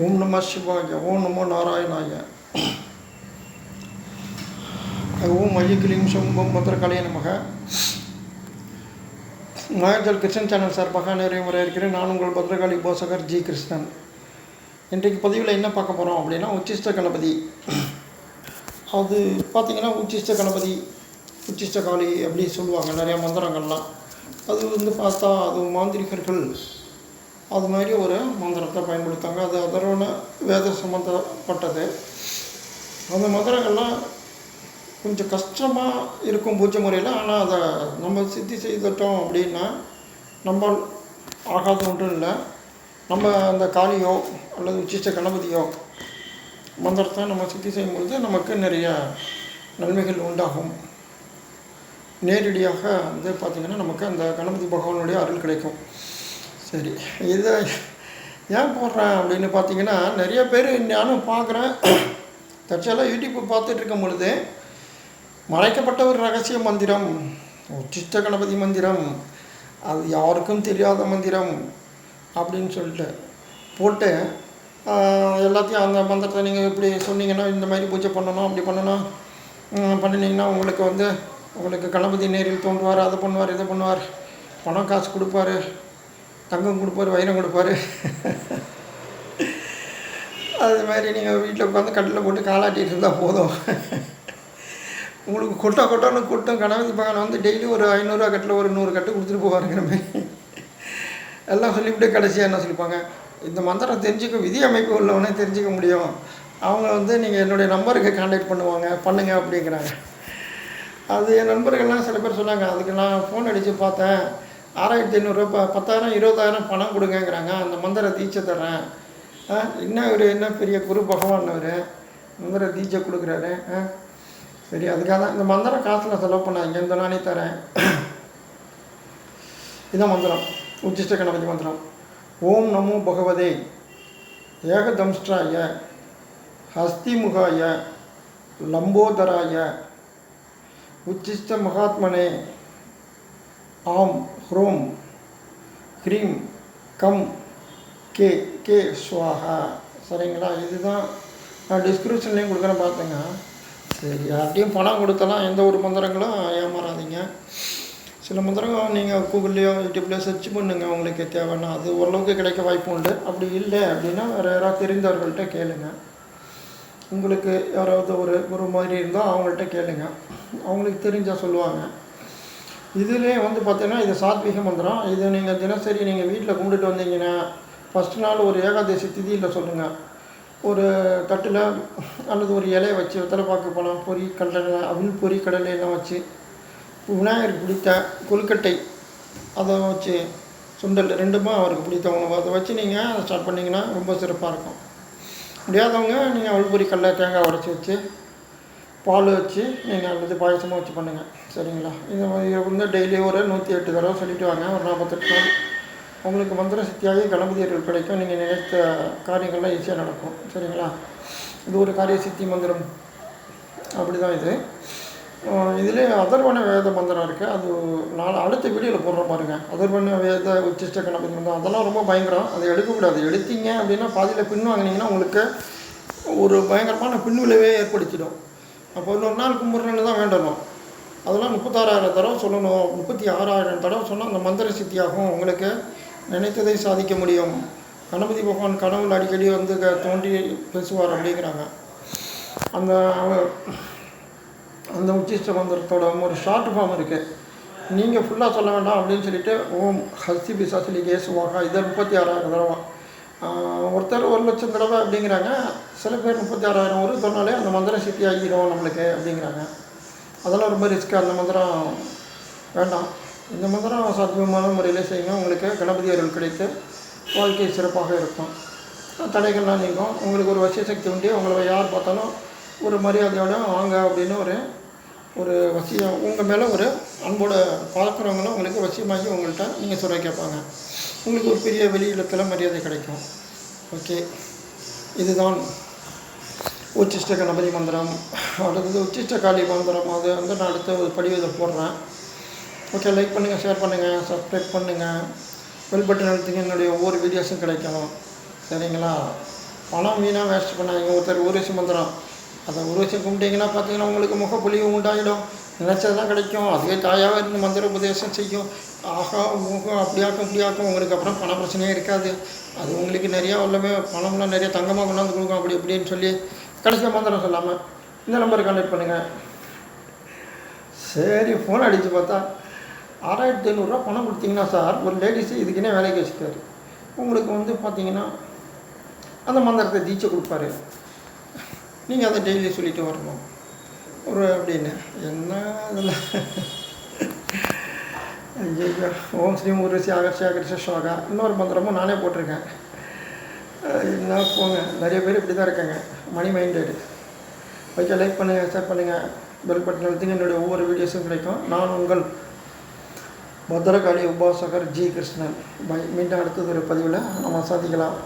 ஓம் நம சிவாய ஓம் நமோ நாராயணாய. ஓம் ஐயக்கிளியும் சம்பம் மந்திரகாலைய நமக. நாயஞ்சல் கிருஷ்ணன் சேனல் சார்பாக நிறைய முறை இருக்கிறேன் நான் உங்கள் பத்ரகாளி போசகர் ஜி கிருஷ்ணன். இன்றைக்கு பதிவில் என்ன பார்க்க போகிறோம் அப்படின்னா உச்சிஷ்ட கணபதி. அது பார்த்திங்கன்னா உச்சிஷ்ட கணபதி உச்சிஷ்ட காளி அப்படி சொல்லுவாங்க நிறையா மந்திரங்கள்லாம். அது வந்து பார்த்தா அது மாந்திரிகர்கள் அது மாதிரி ஒரு மந்திரத்தை பயன்படுத்தாங்க அது அதரோட வேத சம்மந்தப்பட்டது அந்த மந்திரங்கள்லாம் கொஞ்சம் கஷ்டமாக இருக்கும் பூஜை முறையில். ஆனால் அதை நம்ம சித்தி செய்துட்டோம் அப்படின்னா நம்ம ஆகாத ஒன்றும் இல்லை. நம்ம அந்த காளியோ அல்லது உச்சிஷ்ட கணபதியோ மந்திரத்தை நம்ம சித்தி செய்யும்பொழுது நமக்கு நிறைய நன்மைகள் உண்டாகும். நேரடியாக வந்து பார்த்திங்கன்னா நமக்கு அந்த கணபதி பகவானுடைய அருள் கிடைக்கும். சரி இதை ஏன் போடுறேன் அப்படின்னு பார்த்தீங்கன்னா நிறைய பேர் நானும் பார்க்குறேன். தற்செயலாக யூடியூப் பார்த்துட்டு இருக்கும் பொழுது மறைக்கப்பட்ட ஒரு ரகசிய மந்திரம் உச்சிஷ்ட கணபதி மந்திரம் அது யாருக்கும் தெரியாத மந்திரம் அப்படின்னு சொல்லிட்டு போட்டு எல்லாத்தையும் அந்த மந்திரத்தை நீங்கள் இப்படி சொன்னீங்கன்னா இந்த மாதிரி பூஜை பண்ணணும் அப்படி பண்ணணும் பண்ணினீங்கன்னா உங்களுக்கு வந்து உங்களுக்கு கணபதி நேரில் தோன்றுவார் அதை பண்ணுவார் இதை பண்ணுவார் பணம் காசு கொடுப்பாரு தங்கம் கொடுப்பாரு வைரம் கொடுப்பாரு. அது மாதிரி நீங்கள் வீட்டில் உட்காந்து கட்டில் போட்டு காலாட்டிகிட்டு இருந்தால் போதும். உங்களுக்கு கொட்டா கொட்டோன்னு கொட்டும் கணபதி பகவான் வந்து டெய்லி ஒரு ஐநூறுரூவா கட்டில் ஒரு நூறு கட்டு கொடுத்துட்டு போவாருங்கிற மாதிரி எல்லாம் சொல்லிவிட்டு கடைசியாக என்ன சொல்லிப்பாங்க? இந்த மந்திரம் தெரிஞ்சுக்க விதி அமைப்பு உள்ளவனே தெரிஞ்சுக்க முடியும். அவங்க வந்து நீங்கள் என்னுடைய நம்பருக்கு கான்டாக்ட் பண்ணுவாங்க பண்ணுங்கள் அப்படிங்கிறாங்க. அது என் நண்பர்கள்லாம் சில பேர் சொன்னாங்க அதுக்கு நான் ஃபோன் அடித்து பார்த்தேன். ஆறாயிரத்தி ஐநூறுரூவா ப பத்தாயிரம் இருபதாயிரம் பணம் கொடுங்கங்கிறாங்க. அந்த மந்திர தீட்சை தர்றேன். ஆ, என்ன ஒரு என்ன பெரிய குரு பகவான் அவர் மந்திர தீட்சை கொடுக்குறாரு. ஆ சரி அதுக்காக தான் இந்த மந்திரம் காசில் செலவு பண்ணாங்க இந்த நானே தரேன். இதான் மந்திரம். உச்சிஷ்ட கணபதி மந்திரம். ஓம் நமோ பகவதே. ஏகதம்ஷ்டாய ஹஸ்திமுகாய லம்போதராய உச்சிஷ்ட மகாத்மனே. ஆம் ஹ்ரோம் ஹ்ரீம் கம் கே கே ஸ்வாஹா சரிங்களா? இதுதான் நான் டிஸ்கிரிப்ஷன்லேயும் கொடுக்குறேன் பார்த்துங்க சரி யார்கிட்டையும் பணம் கொடுத்தலாம் எந்த ஒரு மந்திரங்களும் ஏமாறாதீங்க. சில மந்திரங்கள் நீங்கள் கூகுள்லேயோ யூடியூப்லேயோ சர்ச் பண்ணுங்கள் உங்களுக்கு தேவைன்னா. அது ஓரளவுக்கு கிடைக்க வாய்ப்பு உண்டு. அப்படி இல்லை அப்படின்னா வேறு யாராவது தெரிந்தவர்கள்ட்ட கேளுங்க. உங்களுக்கு யாராவது ஒரு ஒரு மாதிரி இருந்தால் அவங்கள்ட்ட கேளுங்க. அவங்களுக்கு தெரிஞ்சால் சொல்லுவாங்க. இதுலேயே வந்து பார்த்தீங்கன்னா இது சாத்விக மந்திரம். இது நீங்கள் தினசரி நீங்கள் வீட்டில் கும்பிட்டுட்டு வந்தீங்கன்னா ஃபஸ்ட் நாள் ஒரு ஏகாதசி திதியில் சொல்லுங்கள் ஒரு தட்டில் அல்லது ஒரு இலையை வச்சு வெத்தலைப்பாக்கு பழம் பொரி கடலை அவில் பொரி கடலை எல்லாம் வச்சு விநாயகர் பிடித்த கொல்கட்டை அதை வச்சு சுண்டல் ரெண்டுமே அவருக்கு பிடித்த உணவு. அதை வச்சு நீங்கள் ஸ்டார்ட் பண்ணிங்கன்னா ரொம்ப சிறப்பாக இருக்கும். முடியாதவங்க நீங்கள் அவள் பொரி கடலை தேங்காய் உடச்சி வச்சு பால் வச்சு நீங்கள் அல்லது பாயசமாக வச்சு பண்ணுங்கள் சரிங்களா? இது மாதிரி வந்து டெய்லி ஒரு நூற்றி எட்டு தடவை சொல்லிட்டு வாங்க. ஒரு நாற்பத்தெட்டு நாள். உங்களுக்கு மந்திர சக்தியாகி கணபதியர்கள் கிடைக்கும். நீங்கள் நினைத்த காரியங்கள்லாம் ஈஸியாக நடக்கும். சரிங்களா? இது ஒரு காரிய சித்தி மந்திரம். அப்படி தான் இது இதில் அதர்வன வேத மந்திரம் இருக்குது அது நாலு அடுத்த வீடியோவில் போடுற பாருங்க. அதர்வன வேத உச்சிஷ்ட கணபதி மந்திரம். அதெல்லாம் ரொம்ப பயங்கரம். அதை எடுக்கக்கூடாது. எடுத்தீங்க அப்படின்னா பாதியில் பின் வாங்கினீங்கன்னா உங்களுக்கு ஒரு பயங்கரமான பின்விளைவே ஏற்படுத்திடும். அப்போ இன்னொரு நாள் கும்பிட்றேன்னு தான் வேண்டணும். அதெல்லாம் முப்பத்தாறாயிரம் தடவை சொல்லணும். முப்பத்தி ஆறாயிரம் தடவை சொன்னால் அந்த மந்திர சித்தியாகும். உங்களுக்கு நினைத்ததை சாதிக்க முடியும். கணபதி பகவான் கனவுல அடிக்கடி வந்து தோண்டி பேசுவார் அப்படிங்கிறாங்க. அந்த அந்த உச்சிஷ்ட மந்திரத்தோட ஒரு ஷார்ட் ஃபார்ம் இருக்குது நீங்கள் ஃபுல்லாக சொல்ல வேண்டாம் அப்படின்னு சொல்லிட்டு ஓம் ஹஸ்தி பிசாசிலி கேசுவாக இதை முப்பத்தி ஆறாயிரம் தடவை. ஒருத்தர் ஒரு லட்சம் தடவை அப்படிங்கிறாங்க. சில பேர் முப்பத்தி ஆறாயிரம் ஒரு சொன்னாலே அந்த மந்திரம் சித்தி ஆகிடும் நம்மளுக்கு அப்படிங்கிறாங்க. அதெல்லாம் ரொம்ப ரிஸ்க்கு அந்த மந்திரம் வேண்டாம். இந்த மந்திரம் சாத்தியமான முறையில் செய்யுங்க. உங்களுக்கு கணபதி அருள் கிடைத்து வாழ்க்கை சிறப்பாக இருக்கும். தடைகள்லாம் நீங்கும். உங்களுக்கு ஒரு வசிய சக்தி உண்டு. உங்களை யார் பார்த்தாலும் ஒரு மரியாதையோட வாங்க அப்படின்னு ஒரு ஒரு வசியம் உங்கள் மேலே ஒரு அன்போட பார்க்குறவங்களும் உங்களுக்கு வசியமாகி உங்கள்கிட்ட நீங்கள் சொல்ல கேட்பாங்க. உங்களுக்கு ஒரு பெரிய வெளியிடத்தில் மரியாதை கிடைக்கும். ஓகே இதுதான் உச்சிஷ்ட கணபதி மந்திரம். அடுத்தது உச்சிஷ்ட காளி மந்திரம். அது வந்து நான் அடுத்த ஒரு படிவத்தை போடுறேன். ஓகே லைக் பண்ணுங்கள் ஷேர் பண்ணுங்கள் சப்ஸ்கிரைப் பண்ணுங்கள் பெல் பட்டன் அழுத்துங்க என்னுடைய ஒவ்வொரு வீடியோஸும் கிடைக்கும் சரிங்களா? பணம் வீணாக வேஸ்ட் பண்ணாங்க ஒருத்தர் ஊரசி மந்திரம். அதை ஊரசி கும்பிட்டீங்கன்னா பார்த்தீங்கன்னா உங்களுக்கு முகப்பொலிவு உண்டாயிடும் நினச்சதெல்லாம் கிடைக்கும். அதுவே தாயாகவே இருந்து மந்திர உபதேசம் செய்யும். ஆகா முகம் அப்படியாக்கும் இப்படியாக்கும். உங்களுக்கு அப்புறம் பண பிரச்சனையே இருக்காது. அது உங்களுக்கு நிறையா எல்லாமே பணம்லாம் நிறைய தங்கமாக கொண்டாந்து கொடுக்கும். அப்படி இப்படின்னு சொல்லி கடைசியாக மந்திரம் சொல்லாமல் இந்த நம்பருக்கு கான்டெக்ட் பண்ணுங்கள் சரி ஃபோன் அடித்து பார்த்தா ஆறாயிரத்தி ஐநூறுரூவா பணம் கொடுத்தீங்கன்னா சார் ஒரு லேடிஸு இதுக்குன்னே வேலைக்கு வச்சுக்காரு உங்களுக்கு வந்து பார்த்தீங்கன்னா அந்த மந்திரத்தை தீட்சை கொடுப்பாரு. நீங்கள் அதை டெய்லி சொல்லிட்டு வரணும். ஒரு அப்படின்னு என்ன? அதில்? ஐயோ ஓம் ஸ்ரீ முருசி ஆகர்ஷி ஆகர்ஷ ஷோகா இன்னொரு மந்திரமும் நானே போட்டிருக்கேன். என்ன போங்க. நிறைய பேர் இப்படி தான் இருக்காங்க. மணி மைண்டடு ஓகே லைக் பண்ணுங்கள் ஷேர் பண்ணுங்கள் பெல் பட்டன் அழுத்துங்க. என்னுடைய ஒவ்வொரு வீடியோஸும் கிடைக்கும். நான் உங்கள் பத்ரகாளி உபாசகர் ஜி கிருஷ்ணன். பை மீண்டும் அடுத்தது ஒரு பதிவில் நம்ம சந்திக்கலாம்.